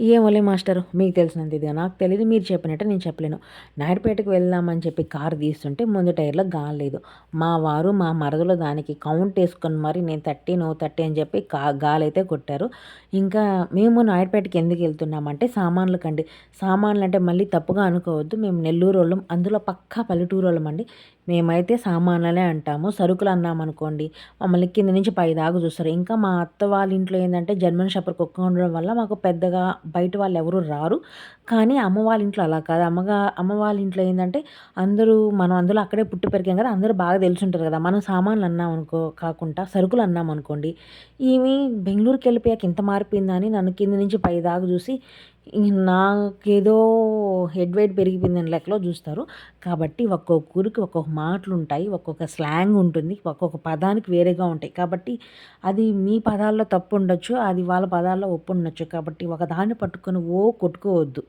ఏమోలే మాస్టర్? మీకు తెలిసినంత ఇదిగా. నాకు తెలియదు మీరు చెప్పినట్టు నేను చెప్పలేను. నాయుడుపేటకు వెళ్దామని చెప్పి కారు తీస్తుంటే ముందు టైర్లో గాలేదు మా వారు మా మరదలో దానికి కౌంట్ వేసుకొని మరి నేను థర్టీ నువ్వు థర్టీ అని చెప్పి కా గాలైతే కొట్టారు. ఇంకా మేము నాయుడుపేటకి ఎందుకు వెళ్తున్నామంటే సామాన్లు కండి. సామాన్లు అంటే మళ్ళీ తప్పుగా అనుకోవద్దు. మేము నెల్లూరు వాళ్ళం అందులో పక్కా పల్లెటూరు వాళ్ళం అండి. మేమైతే సామాన్లనే అంటాము. సరుకులు అన్నామనుకోండి మమ్మల్ని కింద నుంచి పై దాకా చూస్తారు. ఇంకా మా అత్త వాళ్ళ ఇంట్లో ఏంటంటే జర్మన్ షాపర్ కుక్క ఉండడం వల్ల మాకు పెద్దగా బయట వాళ్ళు ఎవరు రారు. కానీ అమ్మ వాళ్ళ ఇంట్లో అలా కాదు. అమ్మగా అమ్మ వాళ్ళ ఇంట్లో ఏంటంటే అందరూ మనం అందులో అక్కడే పుట్టి పెరిగాం కదా అందరూ బాగా తెలుసుంటారు కదా. మనం సామాన్లు అన్నాం అనుకో కాకుండా సరుకులు అన్నాం అనుకోండి ఈమె బెంగళూరుకి వెళ్ళిపోయాక ఇంత మారిపోయిందని నన్ను కింద నుంచి పై దాకా చూసి నాకేదో హెడ్ వెయిట్ పెరిగిపోయిందని లెక్కలో చూస్తారు. కాబట్టి ఒక్కొక్క ఊరికి ఒక్కొక్క మాటలు ఉంటాయి ఒక్కొక్క స్లాంగ్ ఉంటుంది ఒక్కొక్క పదానికి వేరేగా ఉంటాయి. కాబట్టి అది మీ పదాల్లో తప్పు ఉండొచ్చు అది వాళ్ళ పదాల్లో ఒప్పు ఉండొచ్చు కాబట్టి ఒక దాన్ని పట్టుకొని ఓ కొట్టుకోవద్దు.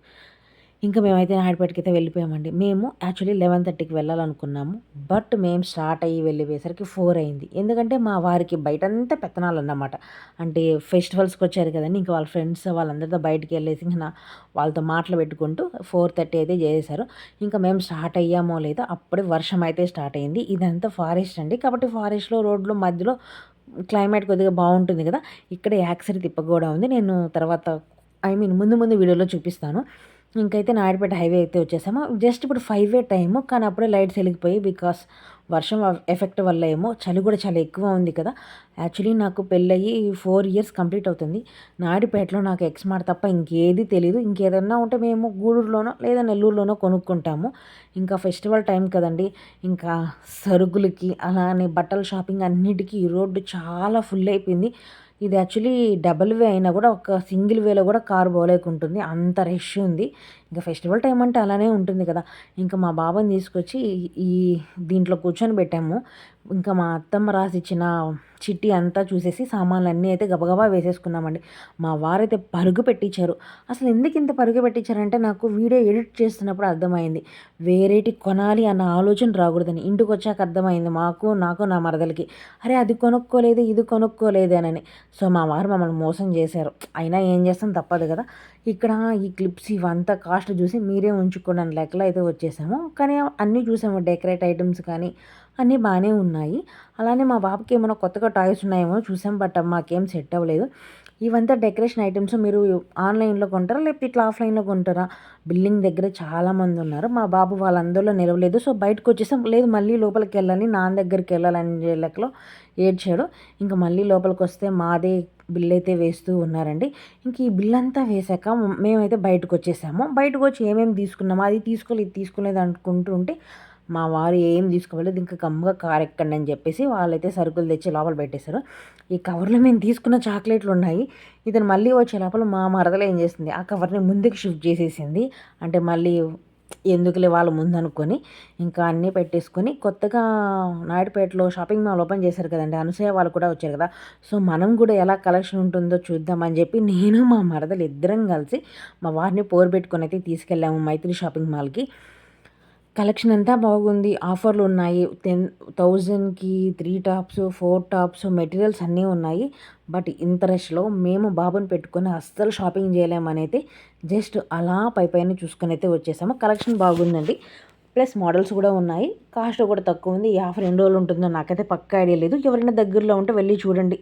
ఇంకా మేమైతే నాయుడుపేటకైతే అయితే వెళ్ళిపోయామండి. మేము యాక్చువల్లీ లెవెన్ థర్టీకి వెళ్ళాలనుకున్నాము. బట్ మేము స్టార్ట్ అయ్యి వెళ్ళిపోయేసరికి ఫోర్ అయింది. ఎందుకంటే మా వారికి బయట అంతా పెత్తనాలు అన్నమాట అంటే ఫెస్టివల్స్కి వచ్చారు కదండి. ఇంకా వాళ్ళ ఫ్రెండ్స్ వాళ్ళందరితో బయటికి వెళ్ళేసి ఇంకా వాళ్ళతో మాటలు పెట్టుకుంటూ ఫోర్ థర్టీ అయితే చేసేసారు ఇంకా మేము స్టార్ట్ అయ్యామో లేదో అప్పుడే వర్షం అయితే స్టార్ట్ అయింది. ఇదంతా ఫారెస్ట్ అండి. కాబట్టి ఫారెస్ట్లో రోడ్లు మధ్యలో క్లైమేట్ కొద్దిగా బాగుంటుంది కదా. ఇక్కడ యాక్సిడెంట్ తిప్ప కూడా ఉంది. నేను తర్వాత ఐ మీన్ ముందు ముందు వీడియోలో చూపిస్తాను. ఇంకైతే నాయుడుపేట హైవే అయితే వచ్చేసాము. జస్ట్ ఇప్పుడు ఫైవ్ ఏ టైము కానీ అప్పుడే లైట్స్ వెలిగిపోయి బికాస్ వర్షం ఎఫెక్ట్ వల్ల ఏమో చలి కూడా చాలా ఎక్కువ ఉంది కదా. యాక్చువల్లీ నాకు పెళ్ళయ్యి ఫోర్ ఇయర్స్ కంప్లీట్ అవుతుంది. నాయుడుపేటలో నాకు ఎక్స్మార్ట్ తప్ప ఇంకేది తెలియదు ఇంకేదన్నా ఉంటే మేము గూడూరులోనో లేదా నెల్లూరులోనో కొనుక్కుంటాము. ఇంకా ఫెస్టివల్ టైం కదండి. ఇంకా సరుకులకి అలానే బట్టల షాపింగ్ అన్నిటికీ ఈ రోడ్డు చాలా ఫుల్ అయిపోయింది. ఇది యాక్చువల్లీ డబుల్ వే అయినా కూడా ఒక సింగిల్ వేలో కూడా కారు పోలేకుంటుంది అంత రష్ ఉంది. ఇంకా ఫెస్టివల్ టైం అంటే అలానే ఉంటుంది కదా. ఇంకా మా బాబాని తీసుకొచ్చి ఈ దీంట్లో కూర్చొని పెట్టాము. ఇంకా మా అత్తమ్మ రాసి ఇచ్చిన చిట్టి అంతా చూసేసి సామాన్లు అన్నీ అయితే గబగబా వేసేసుకున్నామండి. మా వారైతే పరుగు పెట్టించారు. అసలు ఎందుకు ఇంత పరుగు పెట్టించారంటే నాకు వీడియో ఎడిట్ చేస్తున్నప్పుడు అర్థమైంది. వేరేటి కొనాలి అన్న ఆలోచన రాకూడదని. ఇంటికి వచ్చాక అర్థమైంది మాకు నాకు నా మరదలకి. అరే అది కొనుక్కోలేదు ఇది కొనుక్కోలేదేనని సో మా వారు మమ్మల్ని మోసం చేశారు. అయినా ఏం చేస్తాం తప్పదు కదా. ఇక్కడ ఈ క్లిప్స్ ఇవంతా కాస్ట్ చూసి మీరే ఉంచుకోండి లెక్కలో అయితే వచ్చేసాము. కానీ అన్నీ చూసాము డెకరేట్ ఐటమ్స్ కానీ అన్నీ బాగానే ఉన్నాయి. అలానే మా బాబుకి ఏమైనా కొత్తగా టాయ్స్ ఉన్నాయేమో చూసాం బట్ మాకేం సెట్ అవ్వలేదు. ఇవంతా డెకరేషన్ ఐటమ్స్ మీరు ఆన్లైన్లో కొంటారా లేకపోతే ఇట్లా ఆఫ్లైన్లో కొంటారా? బిల్డింగ్ దగ్గర చాలామంది ఉన్నారు. మా బాబు వాళ్ళందరిలో నిలవలేదు. సో బయటకు వచ్చేసాం. లేదు మళ్ళీ లోపలికి వెళ్ళాలి నాన్న దగ్గరికి వెళ్ళాలని లెక్కలో ఏడ్చాడు. ఇంకా మళ్ళీ లోపలికి వస్తే మాదే బిల్ అయితే వేస్తూ ఉన్నారండి. ఇంక ఈ బిల్ అంతా వేసాక మేమైతే బయటకు వచ్చేసాము బయటకు వచ్చి ఏమేమి తీసుకున్నాము అది తీసుకోలేదు ఇది తీసుకోలేదు అనుకుంటుంటే మా వారు ఏం తీసుకోలేదు ఇంకా కమ్మగా కార్ ఎక్కండి అని చెప్పేసి వాళ్ళైతే సరుకులు తెచ్చి లోపల పెట్టేశారు. ఈ కవర్లో మేము తీసుకున్న చాక్లెట్లు ఉన్నాయి. ఇతను మళ్ళీ వచ్చే లోపల మా మరదలు ఏం చేసింది ఆ కవర్ని ముందుకు షిఫ్ట్ చేసేసింది. అంటే మళ్ళీ ఎందుకులే వాళ్ళు ముందు అనుకొని ఇంకా అన్నీ పెట్టేసుకొని కొత్తగా నాయుడుపేటలో షాపింగ్ మాల్ ఓపెన్ చేశారు కదండి. అనసూయ వాళ్ళు కూడా వచ్చారు కదా. సో మనం కూడా ఎలా కలెక్షన్ ఉంటుందో చూద్దామని చెప్పి నేను మా మరదలు ఇద్దరం కలిసి మా వారిని పోరు పెట్టుకొని అయితే తీసుకెళ్ళాము మైత్రి షాపింగ్ మాల్కి. కలెక్షన్ అంతా బాగుంది. ఆఫర్లు ఉన్నాయి. టెన్ థౌజండ్కి three tops four tops materials అన్నీ ఉన్నాయి. బట్ ఇంత రష్లో మేము బాబుని పెట్టుకొని అస్సలు షాపింగ్ చేయలేమని అయితే జస్ట్ అలా పై పైన చూసుకొని అయితే వచ్చేసాము. కలెక్షన్ బాగుందండి. ప్లస్ మోడల్స్ కూడా ఉన్నాయి. కాస్ట్ కూడా తక్కువ ఉంది. ఈ ఆఫర్ ఎన్ని రోజులు ఉంటుందో నాకైతే పక్క ఐడియా లేదు. ఎవరైనా దగ్గరలో ఉంటే వెళ్ళి చూడండి.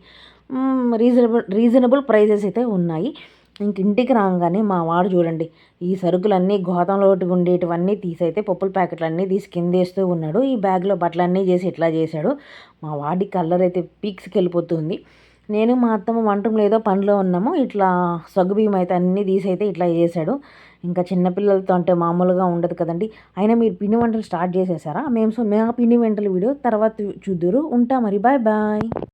రీజనబుల్ రీజనబుల్ ప్రైజెస్ అయితే ఉన్నాయి. ఇంక ఇంటికి రాగానే మా వాడు చూడండి ఈ సరుకులన్నీ గోతంలో ఉండేటివన్నీ తీసైతే పప్పుల ప్యాకెట్లు అన్నీ తీసి కిందేస్తూ ఉన్నాడు. ఈ బ్యాగ్లో బట్టలన్నీ చేసి ఇట్లా చేశాడు. మా వాడి కలర్ అయితే పీక్స్కి వెళ్ళిపోతుంది. నేను మా అత్తమ్మ వంటం లేదో పనిలో ఉన్నాము ఇట్లా సగ్గుబియ్యం అయితే అన్నీ తీసైతే ఇట్లా చేశాడు. ఇంకా చిన్నపిల్లలతో అంటే మామూలుగా ఉండదు కదండి. అయినా మీరు పిండి వంటలు స్టార్ట్ చేసేసారా? మేము సో మేము పిండి వంటల వీడియో తర్వాత చూద్దురు. ఉంటా మరి. Bye bye.